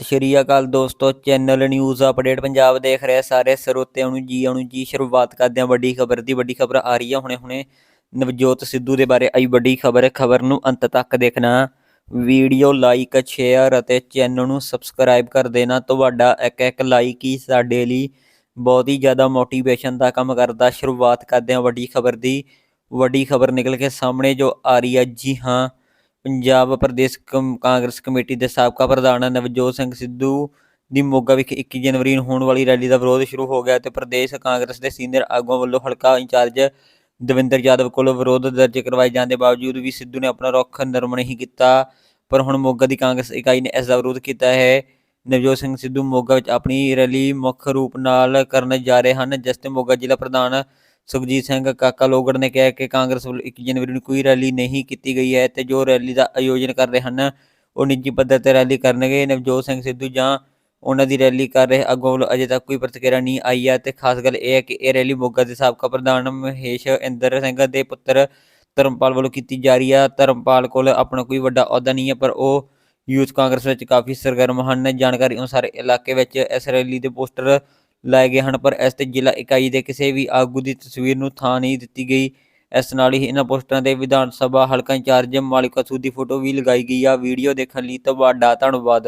ਸਤਿ ਸ਼੍ਰੀ ਅਕਾਲ ਦੋਸਤੋ channel news update Punjab ਦੇਖ ਰਹੇ ਸਾਰੇ ਸਰੋਤਿਆਂ ਨੂੰ ਜੀ ਆਉਣ ਜੀ, ਸ਼ੁਰੂਆਤ ਕਰਦੇ ਹਾਂ ਵੱਡੀ ਖਬਰ ਦੀ, ਵੱਡੀ ਖਬਰ ਆ ਰਹੀ ਹੈ ਹੁਣੇ ਹੁਣੇ। ਨਵਜੋਤ ਸਿੱਧੂ ਦੇ ਬਾਰੇ ਆਈ ਵੱਡੀ ਖਬਰ ਹੈ ਖਬਰ ਨੂੰ ਅੰਤ ਤੱਕ ਦੇਖਣਾ। ਵੀਡੀਓ ਲਾਈਕ ਸ਼ੇਅਰ ਅਤੇ ਚੈਨਲ ਨੂੰ ਸਬਸਕ੍ਰਾਈਬ ਕਰ ਦੇਣਾ। ਤੁਹਾਡਾ ਇੱਕ ਇੱਕ ਲਾਈਕ ਹੀ ਸਾਡੇ ਲਈ ਬਹੁਤ ਹੀ ਜ਼ਿਆਦਾ ਮੋਟੀਵੇਸ਼ਨ ਦਾ ਕੰਮ ਕਰਦਾ। ਸ਼ੁਰੂਆਤ ਕਰਦੇ ਹਾਂ ਵੱਡੀ ਖਬਰ ਦੀ। ਵੱਡੀ ਖਬਰ ਨਿਕਲ ਕੇ ਸਾਹਮਣੇ ਜੋ ਆ ਰਹੀ ਹੈ ਜੀ ਹਾਂ ਪੰਜਾਬ ਪ੍ਰਦੇਸ਼ ਕਮ- ਕਾਂਗਰਸ ਕਮੇਟੀ ਦੇ ਸਾਬਕਾ ਪ੍ਰਧਾਨ ਨਵਜੋਤ ਸਿੰਘ ਸਿੱਧੂ ਦੀ ਮੋਗਾ ਵਿਖੇ 21 ਜਨਵਰੀ ਨੂੰ ਹੋਣ ਵਾਲੀ ਰੈਲੀ ਦਾ ਵਿਰੋਧ ਸ਼ੁਰੂ ਹੋ ਗਿਆ ਤੇ ਪ੍ਰਦੇਸ਼ ਕਾਂਗਰਸ ਦੇ ਸੀਨੀਅਰ ਆਗੂਆਂ ਵੱਲੋਂ ਹਲਕਾ ਇੰਚਾਰਜ ਦਵਿੰਦਰ ਯਾਦਵ ਕੋਲੋਂ ਵਿਰੋਧ ਦਰਜ ਕਰਵਾਏ ਜਾਣ ਦੇ ਬਾਵਜੂਦ ਵੀ ਸਿੱਧੂ ਨੇ ਆਪਣਾ ਰੁੱਖ ਨਰਮ ਨਹੀਂ ਕੀਤਾ, ਪਰ ਹੁਣ ਮੋਗਾ ਦੀ ਕਾਂਗਰਸ ਇਕਾਈ ਨੇ ਇਸ ਦਾ ਵਿਰੋਧ ਕੀਤਾ ਹੈ। ਨਵਜੋਤ ਸਿੰਘ ਸਿੱਧੂ ਮੋਗਾ ਵਿੱਚ ਆਪਣੀ ਰੈਲੀ ਮੁੱਖ ਰੂਪ ਨਾਲ ਕਰਨ ਜਾ ਰਹੇ ਹਨ, ਜਿਸ ਤੇ ਮੋਗਾ ਜ਼ਿਲ੍ਹਾ ਪ੍ਰਧਾਨ ਸੁਖਜੀਤ ਸਿੰਘ ਕਾਕਾ ਲੋਗੜ ਨੇ ਕਿਹਾ ਕਿ ਕਾਂਗਰਸ ਵੱਲੋਂ 1 ਜਨਵਰੀ ਨੂੰ ਕੋਈ ਰੈਲੀ ਨਹੀਂ ਕੀਤੀ ਗਈ ਹੈ ਤੇ ਜੋ ਰੈਲੀ ਦਾ ਆਯੋਜਨ ਕਰ ਰਹੇ ਹਨ, ਉਹ ਨਿੱਜੀ ਪੱਧਰ ਤੇ ਰੈਲੀ ਕਰਨਗੇ। ਨਵਜੋਤ ਸਿੰਘ ਸਿੱਧੂ ਜਾਂ ਉਹਨਾਂ ਦੀ ਰੈਲੀ ਕਰ ਰਹੇ ਅੱਗੋਂ ਵੱਲੋਂ ਅਜੇ ਤੱਕ ਕੋਈ ਪ੍ਰਤੀਕਿਰਿਆ ਨਹੀਂ ਆਈ ਹੈ ਤੇ ਖਾਸ ਗੱਲ ਇਹ ਹੈ ਕਿ ਇਹ ਰੈਲੀ ਮੋਗਾ ਦੇ ਸਾਬਕਾ ਪ੍ਰਧਾਨ ਮਹੇਸ਼ ਇੰਦਰ ਸਿੰਘ ਦੇ ਪੁੱਤਰ ਧਰਮਪਾਲ ਵੱਲੋਂ ਕੀਤੀ ਜਾ ਰਹੀ ਹੈ। ਧਰਮਪਾਲ ਕੋਲ ਆਪਣਾ ਕੋਈ ਵੱਡਾ ਅਹੁਦਾ ਨਹੀਂ ਹੈ, ਪਰ ਉਹ ਯੂਥ ਕਾਂਗਰਸ ਵਿੱਚ ਕਾਫੀ ਸਰਗਰਮ ਹਨ। ਜਾਣਕਾਰੀ ਅਨੁਸਾਰ ਇਲਾਕੇ ਵਿੱਚ ਇਸ ਰੈਲੀ ਦੇ ਪੋਸਟਰ ਲਾਏ ਗਏ ਹਨ, ਪਰ ਇਸ ਤੇ ਜ਼ਿਲ੍ਹਾ ਇਕਾਈ ਦੇ ਕਿਸੇ ਵੀ ਆਗੂ ਦੀ ਤਸਵੀਰ ਨੂੰ ਥਾਂ ਨਹੀਂ ਦਿੱਤੀ ਗਈ। ਇਸ ਨਾਲ ਹੀ ਇਹਨਾਂ ਪੋਸਟਰਾਂ 'ਤੇ ਵਿਧਾਨ ਸਭਾ ਹਲਕਾ ਇੰਚਾਰਜ ਮਾਲਿਕਾ ਸੂਦ ਦੀ ਫੋਟੋ ਵੀ ਲਗਾਈ ਗਈ ਆ। ਵੀਡੀਓ ਦੇਖਣ ਲਈ ਤੁਹਾਡਾ ਧੰਨਵਾਦ।